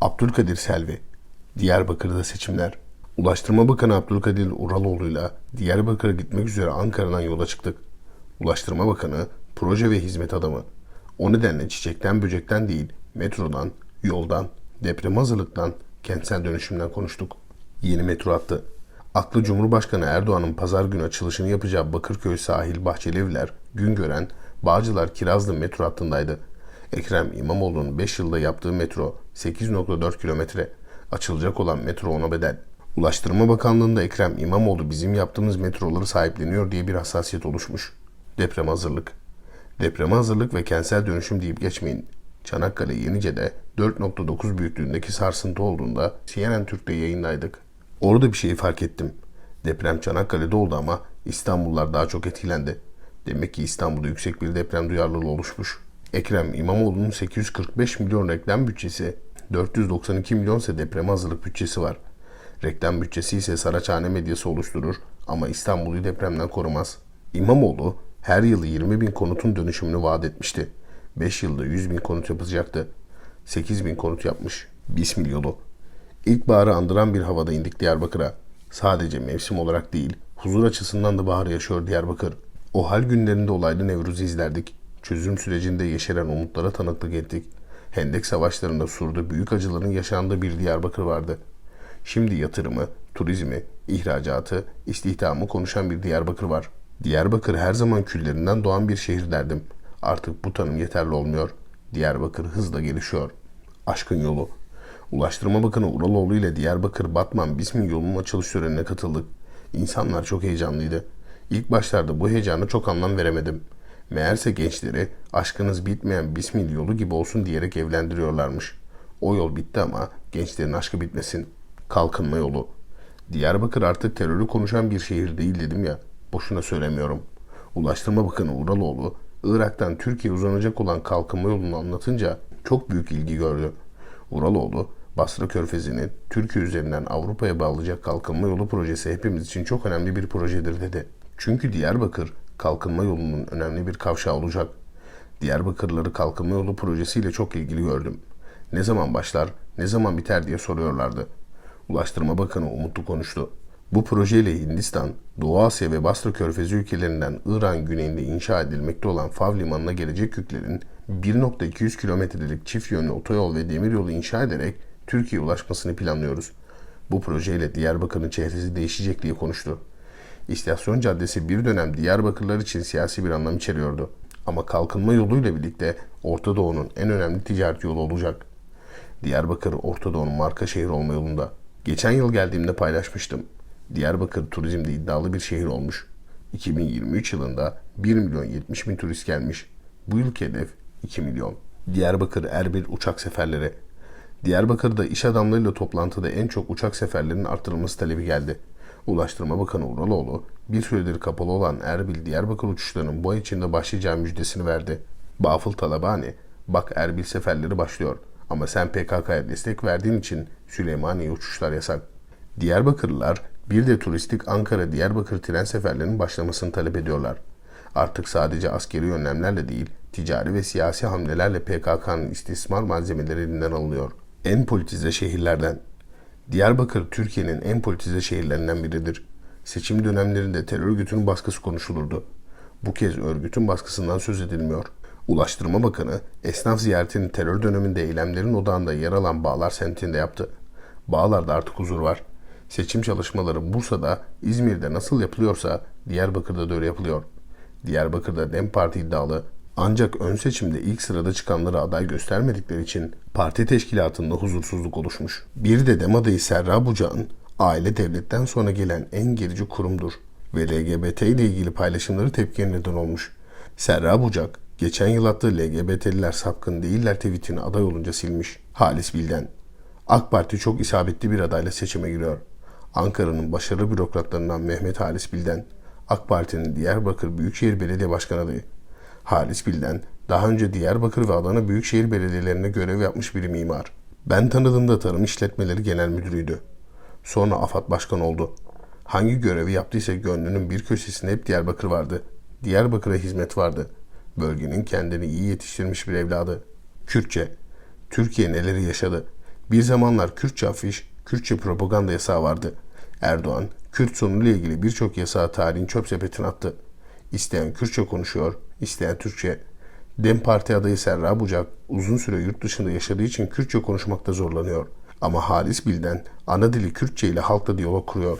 Abdülkadir Selvi Diyarbakır'da seçimler Ulaştırma Bakanı Abdülkadir Uraloğlu'yla Diyarbakır'a gitmek üzere Ankara'dan yola çıktık. Ulaştırma Bakanı proje ve hizmet adamı. O nedenle çiçekten böcekten değil, metrodan, yoldan, deprem hazırlıktan, kentsel dönüşümden konuştuk. Yeni metro hattı. Aklı Cumhurbaşkanı Erdoğan'ın pazar günü açılışını yapacağı Bakırköy sahil Bahçelievler, Güngören, Bağcılar Kirazlı metro hattındaydı. Ekrem İmamoğlu'nun 5 yılda yaptığı metro 8.4 kilometre. Açılacak olan metro ona bedel. Ulaştırma Bakanlığı'nda Ekrem İmamoğlu bizim yaptığımız metroları sahipleniyor diye bir hassasiyet oluşmuş. Deprem hazırlık. Depreme hazırlık ve kentsel dönüşüm deyip geçmeyin. Çanakkale Yenice'de 4.9 büyüklüğündeki sarsıntı olduğunda CNN Türk'te yayındaydık. Orada bir şeyi fark ettim. Deprem Çanakkale'de oldu ama İstanbullular daha çok etkilendi. Demek ki İstanbul'da yüksek bir deprem duyarlılığı oluşmuş. Ekrem İmamoğlu'nun 845 milyon reklam bütçesi, 492 milyon ise depreme hazırlık bütçesi var. Reklam bütçesi ise Saraçhane medyası oluşturur ama İstanbul'u depremden korumaz. İmamoğlu her yıl 20 bin konutun dönüşümünü vaat etmişti. 5 yılda 100 bin konut yapacaktı. 8 bin konut yapmış. Bismil yolu. İlkbaharı andıran bir havada indik Diyarbakır'a. Sadece mevsim olarak değil, huzur açısından da baharı yaşıyor Diyarbakır. O hal günlerinde olaylı Nevruz'u izlerdik. Çözüm sürecinde yeşeren umutlara tanıklık ettik. Hendek savaşlarında Sur'da büyük acıların yaşandığı bir Diyarbakır vardı. Şimdi yatırımı, turizmi, ihracatı, istihdamı konuşan bir Diyarbakır var. Diyarbakır her zaman küllerinden doğan bir şehir derdim. Artık bu tanım yeterli olmuyor. Diyarbakır hızla gelişiyor. Aşkın yolu. Ulaştırma Bakanı Uraloğlu ile Diyarbakır Batman Bismil yolunun açılış törenine katıldık. İnsanlar çok heyecanlıydı. İlk başlarda bu heyecana çok anlam veremedim. Meğerse gençleri aşkınız bitmeyen Bismil yolu gibi olsun diyerek evlendiriyorlarmış. O yol bitti ama gençlerin aşkı bitmesin. Kalkınma yolu. Diyarbakır artık terörü konuşan bir şehir değil dedim ya. Boşuna söylemiyorum. Ulaştırma Bakanı Uraloğlu, Irak'tan Türkiye uzanacak olan kalkınma yolunu anlatınca çok büyük ilgi gördü. Uraloğlu, Basra Körfezi'ni Türkiye üzerinden Avrupa'ya bağlayacak kalkınma yolu projesi hepimiz için çok önemli bir projedir dedi. Çünkü Diyarbakır kalkınma yolunun önemli bir kavşağı olacak. Diyarbakırları kalkınma yolu projesiyle çok ilgili gördüm. Ne zaman başlar, ne zaman biter diye soruyorlardı. Ulaştırma Bakanı umutlu konuştu. Bu projeyle Hindistan, Doğu Asya ve Basra Körfezi ülkelerinden İran güneyinde inşa edilmekte olan Fav Limanı'na gelecek yüklerin 1.200 kilometrelik çift yönlü otoyol ve demiryolu inşa ederek Türkiye'ye ulaşmasını planlıyoruz. Bu projeyle Diyarbakır'ın çehresi değişecek diye konuştu. İstasyon Caddesi bir dönem Diyarbakırlar için siyasi bir anlam içeriyordu. Ama kalkınma yoluyla birlikte Orta Doğu'nun en önemli ticaret yolu olacak. Diyarbakır Orta Doğu'nun marka şehir olma yolunda. Geçen yıl geldiğimde paylaşmıştım. Diyarbakır turizmde iddialı bir şehir olmuş. 2023 yılında 1 milyon 70 bin turist gelmiş. Bu yılki hedef 2 milyon. Diyarbakır Erbil uçak seferleri. Diyarbakır'da iş adamlarıyla toplantıda en çok uçak seferlerinin artırılması talebi geldi. Ulaştırma Bakanı Uraloğlu, bir süredir kapalı olan Erbil-Diyarbakır uçuşlarının bu ay içinde başlayacağı müjdesini verdi. Bafıl Talabani, bak Erbil seferleri başlıyor ama sen PKK'ya destek verdiğin için Süleymaniye uçuşlar yasak. Diyarbakırlılar bir de turistik Ankara-Diyarbakır tren seferlerinin başlamasını talep ediyorlar. Artık sadece askeri önlemlerle değil, ticari ve siyasi hamlelerle PKK'nın istismar malzemeleri elinden alınıyor. En politize şehirlerden. Diyarbakır Türkiye'nin en politize şehirlerinden biridir. Seçim dönemlerinde terör örgütünün baskısı konuşulurdu. Bu kez örgütün baskısından söz edilmiyor. Ulaştırma Bakanı esnaf ziyaretini terör döneminde eylemlerin odağında yer alan Bağlar semtinde yaptı. Bağlar'da artık huzur var. Seçim çalışmaları Bursa'da, İzmir'de nasıl yapılıyorsa Diyarbakır'da da öyle yapılıyor. Diyarbakır'da DEM Parti iddialı ancak ön seçimde ilk sırada çıkanları aday göstermedikleri için parti teşkilatında huzursuzluk oluşmuş. Bir de DEM adayı Serra Bucak'ın aile devletten sonra gelen en gerici kurumdur ve LGBT ile ilgili paylaşımları tepkiye neden olmuş. Serra Bucak, geçen yıl attığı LGBT'liler sapkın değiller tweetini aday olunca silmiş. Halis Bilden. AK Parti çok isabetli bir adayla seçime giriyor. Ankara'nın başarılı bürokratlarından Mehmet Halis Bilden, AK Parti'nin Diyarbakır Büyükşehir Belediye Başkanı adayı. Halis Bilden, daha önce Diyarbakır ve Adana Büyükşehir Belediyelerine görev yapmış bir mimar. Ben tanıdığımda Tarım İşletmeleri Genel Müdürüydü. Sonra AFAD Başkanı oldu. Hangi görevi yaptıysa gönlünün bir köşesinde hep Diyarbakır vardı. Diyarbakır'a hizmet vardı. Bölgenin kendini iyi yetiştirmiş bir evladı. Kürtçe. Türkiye neleri yaşadı. Bir zamanlar Kürtçe afiş, Kürtçe propaganda yasağı vardı. Erdoğan, Kürt sorunuyla ilgili birçok yasağı tarihin çöp sepetine attı. İsteyen Kürtçe konuşuyor, isteyen Türkçe. Dem Parti adayı Serra Bucak uzun süre yurt dışında yaşadığı için Kürtçe konuşmakta zorlanıyor. Ama Halis Bilden ana dili Kürtçe ile halkla diyalog kuruyor.